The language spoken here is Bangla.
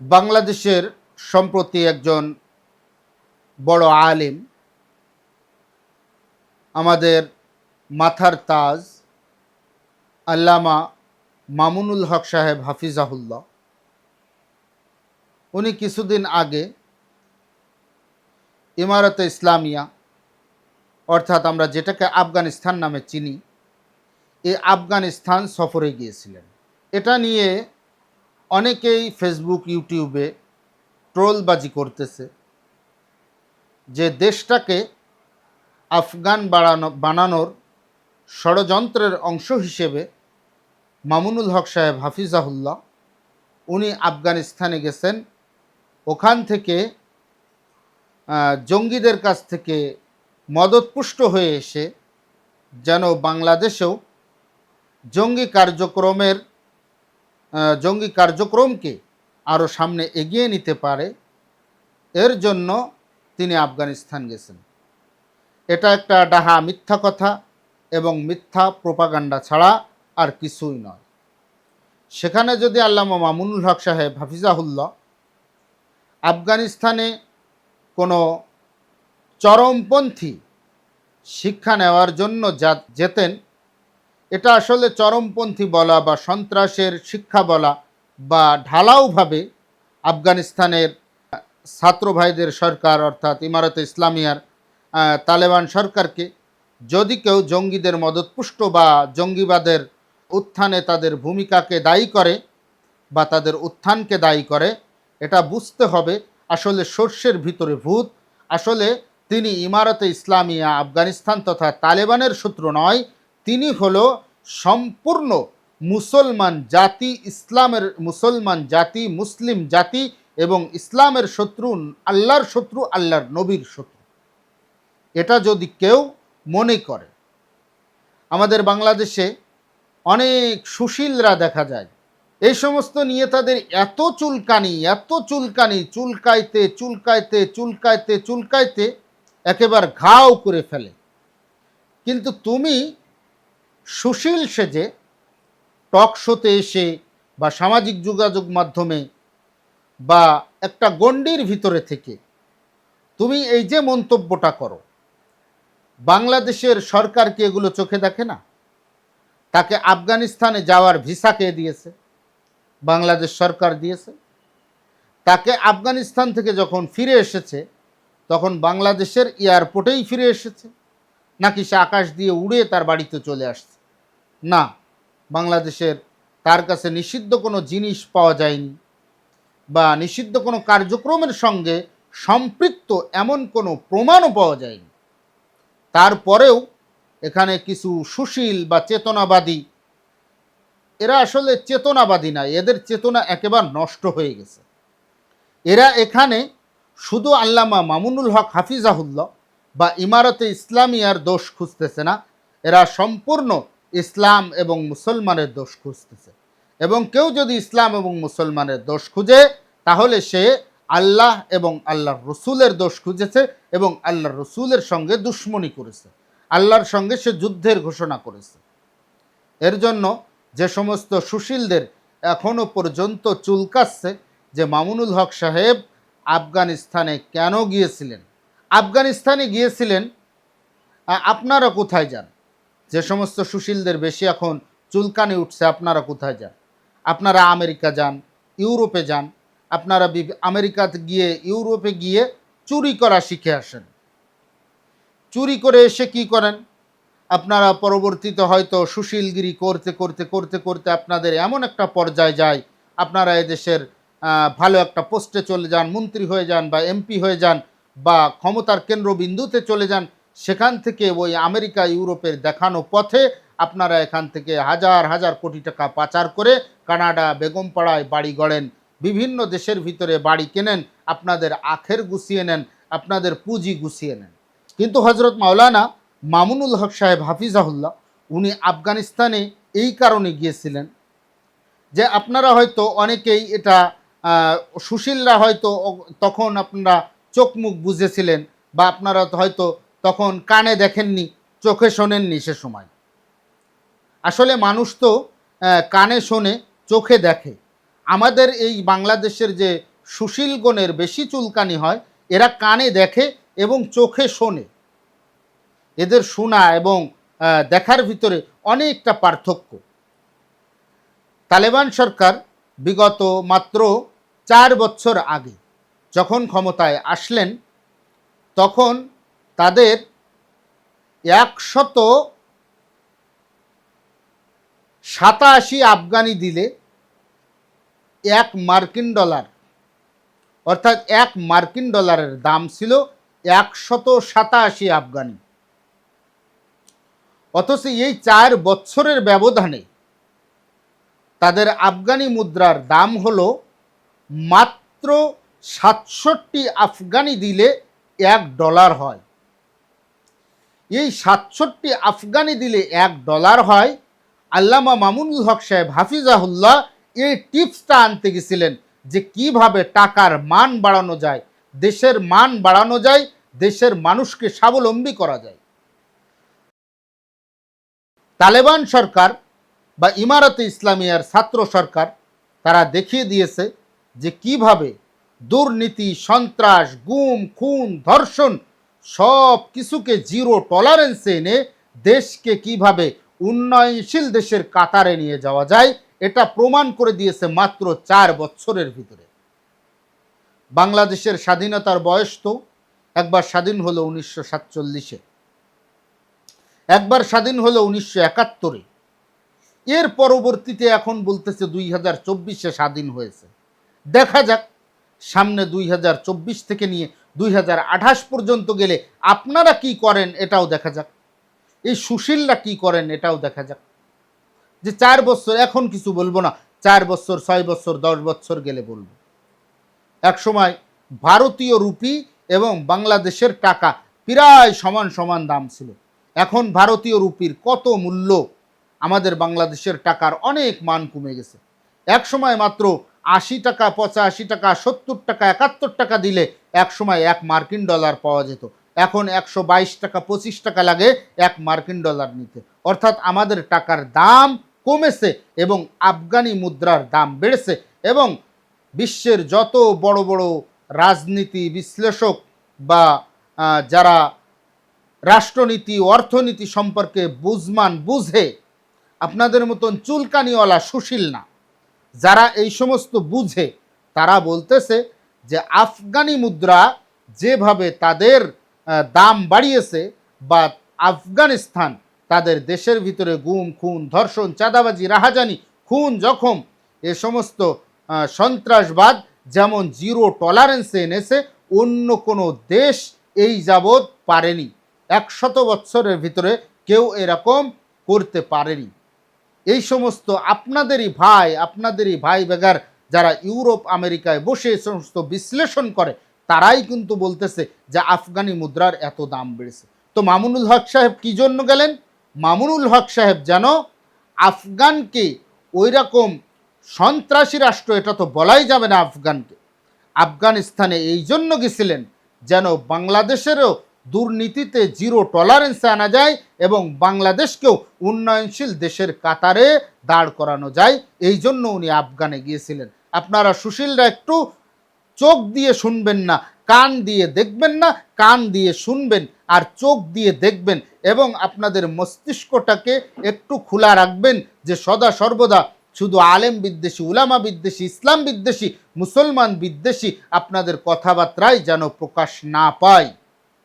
বাংলাদেশের সম্প্রতি একজন বড় আলিম, আমাদের মাথার তাজ আল্লামা মামুনুল হক সাহেব হাফিজাহুল্লাহ। উনি কিছুদিন আগে ইমারতে ইসলামিয়া, অর্থাৎ আমরা যেটাকে আফগানিস্তান নামে চিনি, এই আফগানিস্তান সফরে গিয়েছিলেন। এটা নিয়ে অনেকেই ফেসবুক ইউটিউবে ট্রোলবাজি করতেছে যে দেশটাকে আফগান বাড়ানো, বানানোর ষড়যন্ত্রের অংশ হিসেবে মামুনুল হক সাহেব হাফিজাহুল্লাহ, উনি আফগানিস্তানে গেছেন। ওখান থেকে জঙ্গিদের কাছ থেকে মদতপুষ্ট হয়ে এসে যেন বাংলাদেশেও জঙ্গি কার্যক্রমের জঙ্গি কার্যক্রমকে আরও সামনে এগিয়ে নিতে পারে, এর জন্য তিনি আফগানিস্তান গেছেন। এটা একটা ডাহা মিথ্যা কথা এবং মিথ্যা প্রোপাগান্ডা ছাড়া আর কিছুই নয়। সেখানে যদি আল্লামা মামুনুল হক সাহেব হাফিজাহুল্লাহ, আফগানিস্তানে কোনো চরমপন্থী শিক্ষা নেওয়ার জন্য যা যেতেন এটা আসলে চরমপন্থী বলা বা সন্ত্রাসের শিক্ষা বলা বা ঢালাওভাবে আফগানিস্তানের ছাত্র ভাইদের সরকার অর্থাৎ ইমারতে ইসলামিয়ার তালেবান সরকারকে যদি কেউ জঙ্গিদের মদতপুষ্ট বা জঙ্গিবাদের উত্থানে তাদের ভূমিকাকে দায়ী করে বা তাদের উত্থানকে দায়ী করে, এটা বুঝতে হবে আসলে শস্যের ভিতরে ভূত। আসলে তিনি ইমারতে ইসলামিয়া, আফগানিস্তান তথা তালেবানের সূত্র নয় তিনি হলো সম্পূর্ণ মুসলমান জাতি, ইসলামের মুসলমান জাতি, মুসলিম জাতি এবং ইসলামের শত্রু, আল্লাহর শত্রু, আল্লাহর নবীর শত্রু। এটা যদি কেউ মনে করে, আমাদের বাংলাদেশে অনেক সুশীলরা দেখা যায়, এই সমস্ত নিয়ে তাদের এত চুলকানি এত চুলকানি, চুলকাইতে চুলকাইতে চুলকাইতে চুলকাইতে একেবার ঘাও করে ফেলে। কিন্তু তুমি সুশীল সেজে টক শোতে এসে বা সামাজিক যোগাযোগ মাধ্যমে বা একটা গণ্ডির ভিতরে থেকে তুমি এই যে মন্তব্যটা করো, বাংলাদেশের সরকার কি এগুলো চোখে দেখে না? তাকে আফগানিস্তানে যাওয়ার ভিসা কে দিয়েছে? বাংলাদেশ সরকার দিয়েছে। তাকে আফগানিস্তান থেকে যখন ফিরে এসেছে, তখন বাংলাদেশের এয়ারপোর্টেই ফিরে এসেছে। নাকি সে আকাশ দিয়ে উড়ে তার বাড়িতে চলে আসছে? না, বাংলাদেশের তার কাছে নিষিদ্ধ কোনো জিনিস পাওয়া যায়নি বা নিষিদ্ধ কোনো কার্যক্রমের সঙ্গে সম্পৃক্ত এমন কোনো প্রমাণও পাওয়া যায়নি। তারপরেও এখানে কিছু সুশীল বা চেতনাবাদী, এরা আসলে চেতনাবাদী না, এদের চেতনা একেবারে নষ্ট হয়ে গেছে। এরা এখানে শুধু আল্লামা মামুনুল হক হাফিজাহুল্লাহ বা ইমারতে ইসলামিয়ার দোষ খুঁজতেছে না, এরা সম্পূর্ণ ইসলাম এবং মুসলমানের দোষ খুঁজতেছে। এবং কেউ যদি ইসলাম এবং মুসলমানের দোষ খুঁজে, তাহলে সে আল্লাহ এবং আল্লাহর রসুলের দোষ খুঁজেছে এবং আল্লাহর রসুলের সঙ্গে দুশ্মনী করেছে। আল্লাহর সঙ্গে সে যুদ্ধের ঘোষণা করেছে। এর জন্য যে সমস্ত সুশীলদের এখনও পর্যন্ত চুলকাচ্ছে যে মামুনুল হক সাহেব আফগানিস্তানে কেন গিয়েছিলেন? আফগানিস্তানে গিয়েছিলেন আপনারা কোথায় যান? যে সমস্ত সুশীলদের বেশি এখন চুলকানি উঠছে, আপনারা কোথায় যান? আপনারা আমেরিকা যান, ইউরোপে যান, আপনারা আমেরিকাতে গিয়ে, ইউরোপে গিয়ে চুরি করা শিখে আসেন। চুরি করে এসে কি করেন? আপনারা পরবর্তীতে হয়তো সুশীলগিরি করতে করতে করতে করতে আপনাদের এমন একটা পর্যায়ে যায়, আপনারা এদেশের ভালো একটা পোস্টে চলে যান, মন্ত্রী হয়ে যান বা এমপি হয়ে যান বা ক্ষমতার কেন্দ্রবিন্দুতে চলে যান সেখান থেকে ওই আমেরিকা, ইউরোপের দেখানো পথে আপনারা এখান থেকে হাজার হাজার কোটি টাকা পাচার করে কানাডা বেগমপাড়ায় বাড়ি গড়েন। বিভিন্ন দেশের ভিতরে বাড়ি কেনেন, আপনাদের আখের গুছিয়ে নেন, আপনাদের পুঁজি গুছিয়ে নেন। কিন্তু হজরত মাওলানা মামুনুল হক সাহেব হাফিজাহুল্লাহ, উনি আফগানিস্তানে এই কারণে গিয়েছিলেন যে আপনারা হয়তো অনেকেই এটা সুশীলরা হয়তো তখন আপনারা চোখ মুখ বুঝেছিলেন বা আপনারা হয়তো তখন কানে দেখেননি, চোখে শোনেননি সে সময়। আসলে মানুষ তো কানে শোনে, চোখে দেখে। আমাদের এই বাংলাদেশের যে সুশীল সুশীলগণের বেশি চুলকানি হয়, এরা কানে দেখে এবং চোখে শোনে। এদের শোনা এবং দেখার ভিতরে অনেকটা পার্থক্য। তালেবান সরকার বিগত মাত্র চার বছর আগে যখন ক্ষমতায় আসলেন, তখন তাদের একশত সাতাশি আফগানি দিলে এক মার্কিন ডলার, অর্থাৎ এক মার্কিন ডলারের দাম ছিল একশত সাতাশি আফগানি। অথচ এই চার বছরের ব্যবধানে তাদের আফগানি মুদ্রার দাম হলো মাত্র সাতষট্টি আফগানি দিলে এক ডলার হয়। এই সাতষট্টি আফগানি দিলে এক ডলার হয়। আল্লামা মামুনুল হক সাহেব হাফিজাহুল্লাহ এই টিপসটা আনতে গেছিলেন যে কীভাবে টাকার মান বাড়ানো যায়, দেশের মান বাড়ানো যায়, দেশের মানুষকে স্বাবলম্বী করা যায়। তালেবান সরকার বা ইমারতে ইসলামিয়ার ছাত্র সরকার, তারা দেখিয়ে দিয়েছে যে কীভাবে দুর্নীতি, সন্ত্রাস, গুম, খুন, ধর্ষণ সব কিছুকে জিরো টলারেন্সে এনে দেশকে কীভাবে উন্নয়নশীল দেশের কাতারে নিয়ে যাওয়া যায়, এটা প্রমাণ করে দিয়েছে মাত্র চার বছরের ভিতরে। বাংলাদেশের স্বাধীনতার বয়স তো, একবার স্বাধীন হলো উনিশশো সাতচল্লিশে। একবার স্বাধীন হলো উনিশশো একাত্তরে। এর পরবর্তীতে এখন বলতেছে দুই হাজার চব্বিশে স্বাধীন হয়েছে। দেখা যাক, সামনে দুই হাজার চব্বিশ থেকে নিয়ে দুই হাজার আঠাশ পর্যন্ত গেলে আপনারা কি করেন এটাও দেখা যাক। এই সুশীলরা কি করেন এটাও দেখা যাক। যে চার বছর, এখন কিছু বলব না, চার বছর, ছয় বছর, দশ বছর গেলে বলব। এক সময় ভারতীয় রুপি এবং বাংলাদেশের টাকা প্রায় সমান সমান দাম ছিল। এখন ভারতীয় রুপির কত মূল্য আমাদের বাংলাদেশের টাকার অনেক মান কমে গেছে। এক সময় মাত্র আশি টাকা, পঁচাশি টাকা, সত্তর টাকা, একাত্তর টাকা দিলে এক সময় এক মার্কিন ডলার পাওয়া যেত। এখন একশো বাইশ টাকা, পঁচিশ টাকা লাগে এক মার্কিন ডলার নিতে। অর্থাৎ আমাদের টাকার দাম কমেছে এবং আফগানি মুদ্রার দাম বেড়েছে এবং বিশ্বের যত বড় বড় রাজনীতি বিশ্লেষক বা যারা রাষ্ট্রনীতি, অর্থনীতি সম্পর্কে বুঝমান, বুঝে আপনাদের মতন চুলকানিওয়ালা সুশীল না। যারা এই সমস্ত বুঝে, তারা বলতেছে যে আফগানি মুদ্রা যেভাবে তাদের দাম বাড়িয়েছে বা আফগানিস্তান তাদের দেশের ভিতরে গুম, খুন, ধর্ষণ, চাঁদাবাজি, রাহাজানি, খুন, জখম, এ সমস্ত সন্ত্রাসবাদ যেমন জিরো টলারেন্সে এনেছে, অন্য কোনো দেশ এই যাবৎ পারেনি। একশত বৎসরের ভিতরে কেউ এরকম করতে পারেনি। এই সমস্ত আপনাদেরই ভাই আপনাদেরই ভাই বেগার যারা ইউরোপ, আমেরিকায় বসে এই সমস্ত বিশ্লেষণ করে, তারাই কিন্তু বলতেছে যে আফগানি মুদ্রার এত দাম বেড়েছে। তো মামুনুল হক সাহেব কি জন্য গেলেন? মামুনুল হক সাহেব যেন আফগানকে ওই রকম সন্ত্রাসী রাষ্ট্র, এটা তো বলাই যাবে না আফগানকে। আফগানিস্তানে এই জন্য গেছিলেন যেন বাংলাদেশেরও দুর্নীতিতে জিরো টলারেন্সে আনা যায় এবং বাংলাদেশকেও উন্নয়নশীল দেশের কাতারে দাঁড় করানো যায়, এই জন্য উনি আফগানে গিয়েছিলেন। আপনারা সুশীলরা একটু চোখ দিয়ে শুনবেন না, কান দিয়ে দেখবেন না, কান দিয়ে শুনবেন আর চোখ দিয়ে দেখবেন এবং আপনাদের মস্তিষ্কটাকে একটু খোলা রাখবেন যে সদা সর্বদা শুধু আলেম বিদ্বেষী, উলামা বিদ্বেষী, ইসলাম বিদ্বেষী, মুসলমান বিদ্বেষী আপনাদের কথাবার্তায় যেন প্রকাশ না পায়।